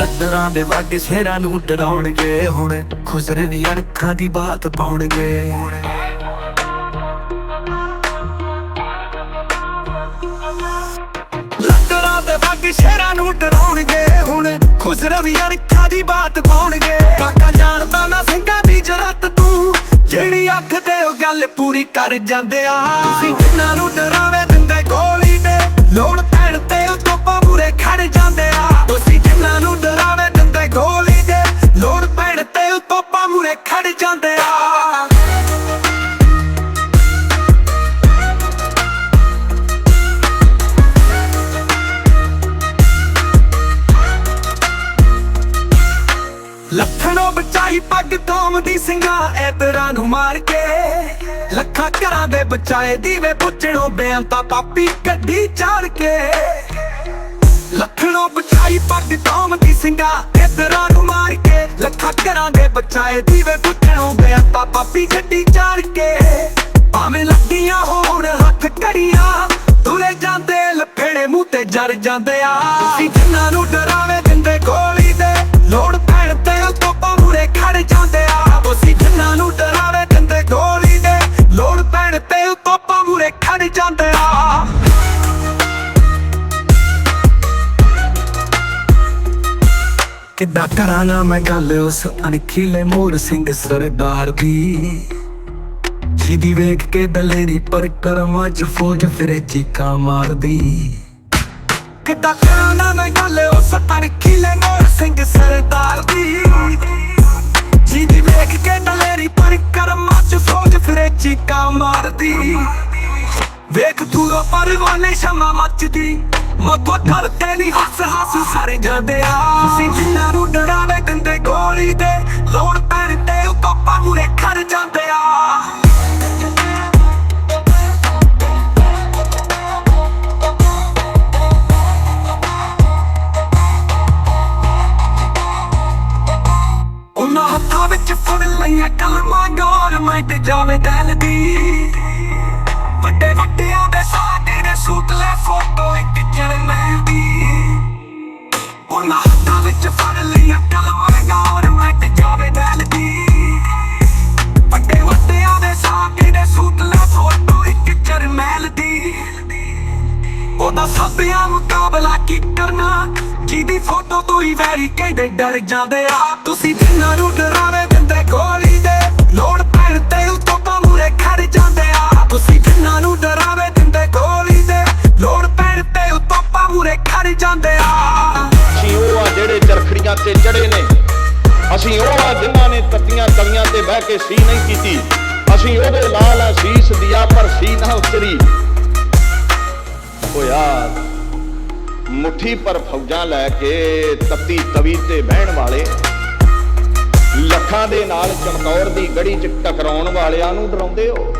ਲੱਦਰਾਂ ਦੇ ਵਾਗੇ ਸ਼ੇਰਾਂ ਨੂੰ ਡਰਾਉਣਗੇ ਹੁਣ। ਖੁਸਰੇ ਦੀ ਅੱਖਾਂ ਦੀ ਬਾਤ ਪਾਉਣਗੇ। ਲੱਦਰਾਂ ਦੇ ਵਾਗੇ ਸ਼ੇਰਾਂ ਨੂੰ ਡਰਾਉਣਗੇ ਹੁਣ। ਖੁਸਰੇ ਦੀ ਅੱਖਾਂ ਦੀ ਬਾਤ ਪਾਉਣਗੇ। ਕਾਕਾ ਜਾਣਦਾ ਨਾ ਸਿੰਘਾਂ ਦੀ ਜਰਤ ਤੂੰ। ਜਿਹੜੀ ਅੱਖ ਤੇ ਉਹ ਗੱਲ ਪੂਰੀ ਕਰ ਜਾਂਦੇ ਆ। ਤੁਸੀਂ ਜਿਨ੍ਹਾਂ ਨੂੰ ਡਰਾਵੇ ਦਿੰਦੇ ਗੋਲੀ ਦੇ। ਲੋੜ ਤੋਪਾਂ ਖੜ ਜਾਂਦੇ ਆ? ਲੱਖਣੋ ਬਚਾਈ ਪੱਗ ਧੋਮ ਦੀ ਸਿੰਘਾ ਐਤਰਾਂ ਨੂੰ ਮਾਰ ਕੇ। ਲੱਖਾਂ ਘਰਾਂ ਦੇ ਬਚਾਏ ਦੀਵੇ ਪੁੱਛਣੋ ਬੇਅੰਤਾ ਪਾਪੀ ਗੱਡੀ ਚਾੜ ਕੇ। ਲੱਖਣੋ ਬਚਾਈ ਪੱਗ ਧੋਮ ਦੀ ਸਿੰਘਾ ਐਤਰਾਂ ਨੂੰ ਲੱਖਾਂ ਘਰਾਂ ਦੇ ਬਚਾਏ ਦੀਵੇ ਪੁੱਛਣੋਂ ਬੇਅੰਤਾ ਪਾਪੀ ਗੱਡੀ ਚਾੜ ਕੇ। ਭਾਵੇਂ ਲੱਗੀਆਂ ਹੋਣ ਹੱਥ ਕੜੀਆਂ ਤੁਰੇ ਜਾਂਦੇ, ਲਫੇੜੇ ਮੂੰਹ ਤੇ ਜਰ ਜਾਂਦੇ ਆ। ਤੁਸੀਂ ਜਿਨ੍ਹਾਂ ਨੂੰ ਡਰਾਵੇ ਕਿੱਦਾਂ ਕਰਾਂ ਨਾ ਮੈਂ ਗੱਲ ਉਸ ਅਣਖੀਲੇ ਮੋਰ ਸਿੰਘ ਸਰਦਾਰ ਦੀ? ਜਿਹਦੀ ਵੇਖ ਕੇ ਦਲੇਰੀ ਪਰ ਕਰਮਾਂ ਚ ਫੌਜ ਫਿਰੇ ਚੀਕਾਂ ਮਾਰਦੀ। ਕਿੱਦਾਂ ਕਰਾਂ ਨਾ ਮੈਂ ਗੱਲ ਉਸ ਅਣਖੀਲੇ ਮੋਰ ਸਿੰਘ ਸਰਦਾਰ ਦੀ? ਜਿਹਦੀ ਵੇਖ ਕੇ ਦਲੇਰੀ ਪਰ ਕਰਮਾਂ ਚ ਫੌਜ ਫਿਰੇ ਚੀਕਾਂ ਮਾਰਦੀ। ਵੇਖ ਦੂਰੋਂ ਪਰਵਾਨੇ ਸ਼ਮਾ ਮੱਚਦੀ। ਮੱਥਾ ਕਰਕੇ ਨਹੀਂ ਹੱਸ ਹੱਸ ਸਾਰੇ ਜਾਂਦੇ ਆ ਤੁਸੀਂ ਜਿੰਨਾਂ ਨੂੰ ਡਰਾਵੇ ਦਿੰਦੇ ਗੋਲੀ ਦੇ ਲੋੜ ਪੈਣ ਤੇ ਉਹ ਕੋਪਾਂ ਮੂਰੇ ਖੜ ਜਾਂਦੇ ਆ ਉਹਨਾਂ ਹੱਥਾਂ ਵਿੱਚ ਫੜ ਲਈਆਂ ਕਲਮਾਂ ਗੌਰਮੈਂਟ ਤੇ ਜਾਵੇ ਦਿਲ ਦੀ। ਉਹਦਾ ਸਾਬਿਆਂ ਮੁਕਾਬਲਾ ਕੀ ਕਰਨਾ? ਜਿਹਦੀ ਫੋਟੋ ਤੋਂ ਹੀ ਵੈਰੀ ਕਹਿੰਦੇ ਡਰ ਜਾਂਦੇ ਆ? ਤੁਸੀਂ ਜਿੰਨਾਂ ਨੂੰ ਡਰਾਵੇ ਦਿੰਦੇ ਗੋਲੀ ਦੇ। ਲੋੜ ਪੈਣ ਤੇ ਉਹ ਤੋਪਾਂ ਖੜ ਜਾਂਦੇ ਆ। ਤੁਸੀਂ ਜਿੰਨਾਂ ਨੂੰ ਡਰਾਵੇ ਦਿੰਦੇ ਗੋਲੀ ਦੇ। ਲੋੜ ਪੈਣ ਤੇ ਉਹ ਤੋਪਾਂ ਖੜ ਜਾਂਦੇ ਆ। ਅਸੀਂ ਉਹ ਆ ਜਿਹੜੇ ਚਰਖੜੀਆਂ ਤੇ ਚੜੇ ਨੇ, ਅਸੀਂ ਉਹ ਆ ਜਿਨ੍ਹਾਂ ਨੇ ਤੱਤੀਆਂ ਕਲੀਆਂ ਤੇ ਬਹਿ ਕੇ ਸੀ ਨਹੀਂ ਕੀਤੀ। ਅਸੀਂ ਉਹਦੇ ਲਾਲ ਆ ਦਿਆ ਪਰ ਸੀ ਨਾ ਉਤਰੀ। ਹੋਇਆ ਯਾਰ ਮੁੱਠੀ ਪਰ ਫੌਜਾਂ ਲੈ ਕੇ ਤੱਤੀ ਤਵੀ ਤੇ ਬਹਿਣ ਵਾਲੇ। ਲੱਖਾਂ ਦੇ ਨਾਲ ਚਮਕੌਰ ਦੀ ਗੜੀ 'ਚ ਟਕਰਾਉਣ ਵਾਲਿਆਂ ਨੂੰ ਡਰਾਉਂਦੇ ਹੋ।